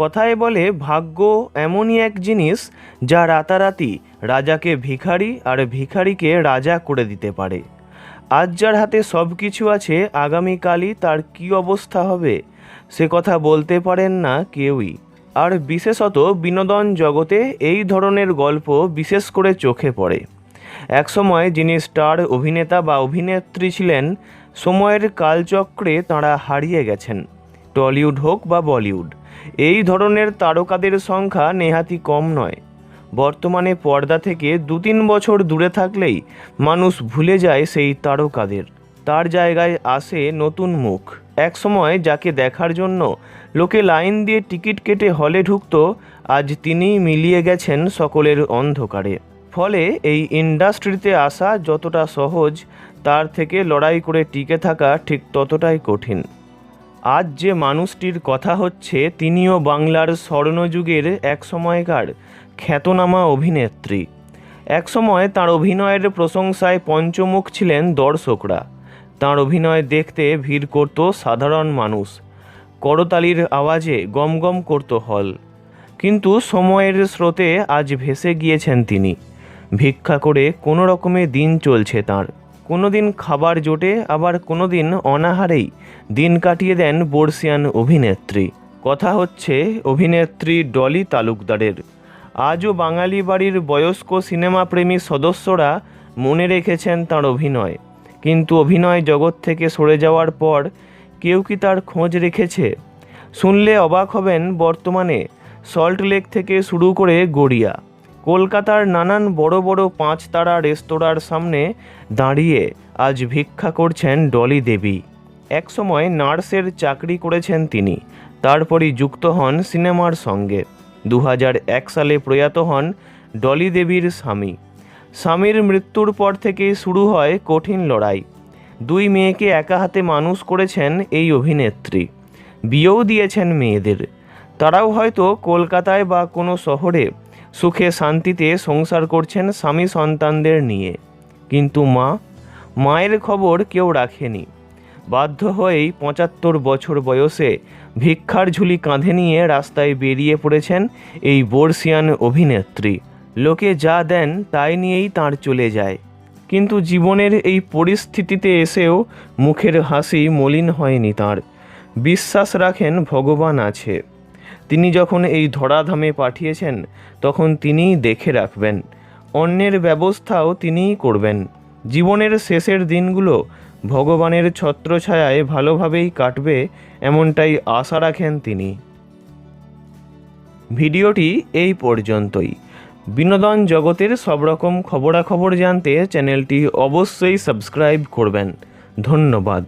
কথায় বলে, ভাগ্য এমনই এক জিনিস যা রাতারাতি রাজাকে ভিখারি আর ভিখারিকে রাজা করে দিতে পারে। আজ যার হাতে সব কিছু আছে, আগামীকালই তার কী অবস্থা হবে, সে কথা বলতে পারেন না কেউই। আর বিশেষত বিনোদন জগতে এই ধরনের গল্প বিশেষ করে চোখে পড়ে। একসময় যিনি স্টার অভিনেতা বা অভিনেত্রী ছিলেন, সময়ের কালচক্রে তাঁরা হারিয়ে গেছেন, টলিউড হোক বা বলিউড। এই ধরনের তারকাদের সংখ্যা নেহাতি কম নয়। বর্তমানে পর্দা থেকে দু তিন বছর দূরে থাকলেই মানুষ ভুলে যায় সেই তারকাদের। তার জায়গায় আসে নতুন মুখ। একসময় যাকে দেখার জন্য লোকে লাইন দিয়ে টিকিট কেটে হলে ঢুকতো, আজ তিনিই মিলিয়ে গেছেন সকলের অন্ধকারে। ফলে এই ইন্ডাস্ট্রিতে আসা যতটা সহজ, তার থেকে লড়াই করে টিকে থাকা ঠিক ততটাই কঠিন। আজ যে মানুষটির কথা হচ্ছে, তিনিও বাংলার স্বর্ণযুগের এক সময়কার খ্যাতনামা অভিনেত্রী। একসময় তার অভিনয়ের প্রশংসায় পঞ্চমুখ ছিলেন দর্শকরা। তার অভিনয় দেখতে ভিড় করত সাধারণ মানুষ। করতালির আওয়াজে গমগম করত হল। কিন্তু সময়ের স্রোতে আজ ভেসে গিয়েছেন তিনি। ভিক্ষা করে কোনো রকমে দিন চলছে তার। কোনো দিন খাবার জোটে, আবার কোনো দিন অনাহারেই দিন কাটিয়ে দেন বর্ষিয়ান অভিনেত্রী। কথা হচ্ছে, অভিনেত্রী ডলি তালুকদারের। আজও বাঙালি বাড়ির বয়স্ক সিনেমাপ্রেমী সদস্যরা মনে রেখেছেন তার অভিনয়। কিন্তু অভিনয় জগৎ থেকে সরে যাওয়ার পর কেউ কি তার খোঁজ রেখেছে? শুনলে অবাক হবেন বর্তমানে সল্টলেক থেকে শুরু করে গড়িয়া। কলকাতার নানান বড় বড় পাঁচ তারা রেস্তোরাঁর সামনে দাঁড়িয়ে আজ ভিক্ষা করছেন ডলি দেবী। একসময় নার্সের চাকরি করেছেন তিনি, তারপরই যুক্ত হন সিনেমার সঙ্গে। দু সালে প্রয়াত হন ডলি দেবীর স্বামী। স্বামীর মৃত্যুর পর থেকে শুরু হয় কঠিন লড়াই। দুই মেয়েকে একা হাতে মানুষ করেছেন এই অভিনেত্রী। বিয়েও দিয়েছেন মেয়েদের। তারাও হয়তো কলকাতায় বা কোনো শহরে সুখে শান্তিতে সংসার করছেন স্বামী সন্তানদের নিয়ে। কিন্তু মা, মায়ের খবর কেউ রাখেনি। বাধ্য হয়েই পঁচাত্তর বছর বয়সে ভিক্ষার ঝুলি কাঁধে নিয়ে রাস্তায় বেরিয়ে পড়েছেন এই বর্ষিয়ান অভিনেত্রী। লোকে যা দেন তাই নিয়েই তার চলে যায়। কিন্তু জীবনের এই পরিস্থিতিতে এসেও মুখের হাসি মলিন হয়নি তার। বিশ্বাস রাখেন ভগবান আছে। তিনি যখন এই ধরাধামে পাঠিয়েছেন, তখন তিনিই দেখে রাখবেন। অন্যের ব্যবস্থাও তিনিই করবেন। জীবনের শেষের দিনগুলো ভগবানের ছত্রছায়ায় ভালোভাবেই কাটবে এমনটাই আশা রাখেন তিনি। ভিডিওটি এই পর্যন্তই। বিনোদন জগতের সব রকম খবরাখবর জানতে চ্যানেলটি অবশ্যই সাবস্ক্রাইব করবেন। ধন্যবাদ।